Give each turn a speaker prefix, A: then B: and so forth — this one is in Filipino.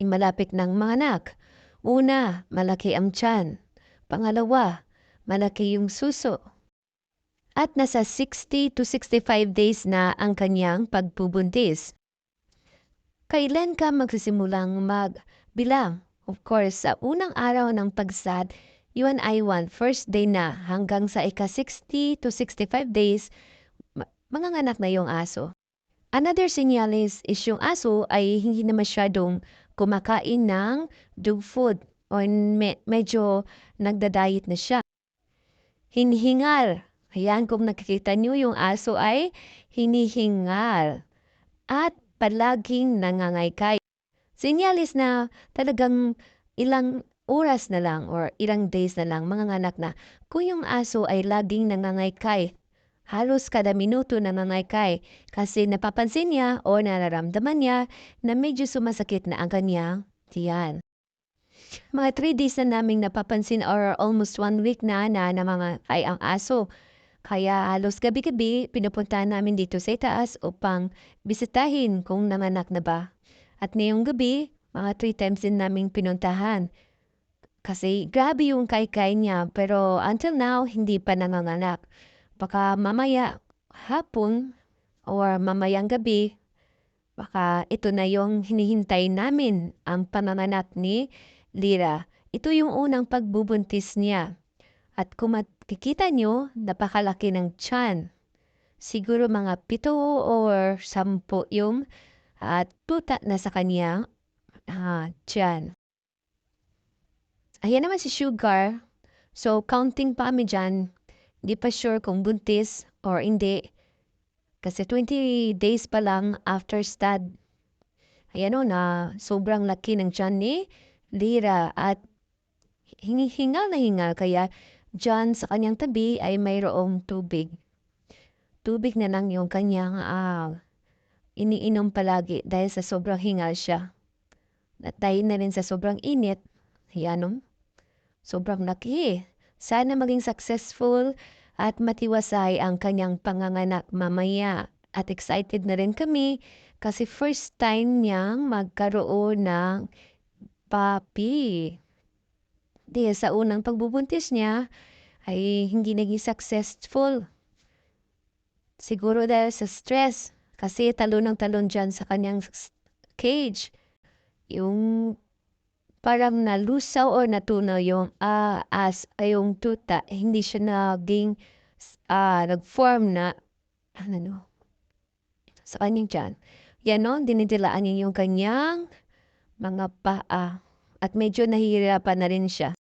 A: malapit ng manganak. Una, malaki ang tiyan. Pangalawa, malaki yung suso. At nasa 60 to 65 days na ang kanyang pagpubuntis. Kailan ka magsisimulang magbilang? Of course, sa unang araw ng pagsad, yun ay one first day na hanggang sa ika-60 to 65 days, ma- manganganak na yung aso. Another senyales is yung aso ay hindi na masyadong kumakain ng dog food o me- medyo nagda-diet na siya. Hinihingal. Ayan, kung nakikita nyo yung aso ay hinihingal. At palaging nangangaykay. Senyales na talagang ilang oras na lang or ilang days na lang manganganak na kung yung aso ay laging nangangaykay. Halos kada minuto nangangaykay kasi napapansin niya o nararamdaman niya na medyo sumasakit na ang kanyang tiyan. Mga 3 days na naming napapansin or almost 1 week na na namangakay ang aso. Kaya halos gabi-gabi pinupuntahan namin dito sa itaas upang bisitahin kung nanganak na ba. At ngayong gabi, mga 3 times din naming pinuntahan. Kasi grabe yung kaykay niya pero until now hindi pa nanganganak. Baka mamaya hapon or mamayang gabi, baka ito na yung hinihintay namin ang pananganak ni Lira. Ito yung unang pagbubuntis niya. At kung makikita nyo, napakalaki ng tiyan. Siguro mga pito or sampo yung at tuta na sa kanya ah, tiyan. Ayan naman si Sugar. So, counting pa kami dyan. Hindi pa sure kung buntis or hindi. Kasi 20 days pa lang after stud. Ayan o na sobrang laki ng tiyan ni Lira at hingal na hingal kaya dyan sa kanyang tabi ay mayroong tubig. Tubig na lang yung kanyang ah, iniinom palagi dahil sa sobrang hingal siya. At dahil na rin sa sobrang init, yan o, sobrang laki. Sana maging successful at matiwasay ang kanyang panganganak mamaya. At excited na rin kami kasi first time niyang magkaroon ng papi. Dahil sa unang pagbubuntis niya ay hindi naging successful. Siguro dahil sa stress kasi talon ng talon dyan sa kanyang cage. Yung parang nalusaw or natunaw yung ah, as ay yung tuta, hindi siya naging ah, nag-form na ano no, sa kanyang tiyan. Yan no, dinidilaan niya yung kanyang mga paa at medyo nahihirapan na rin siya.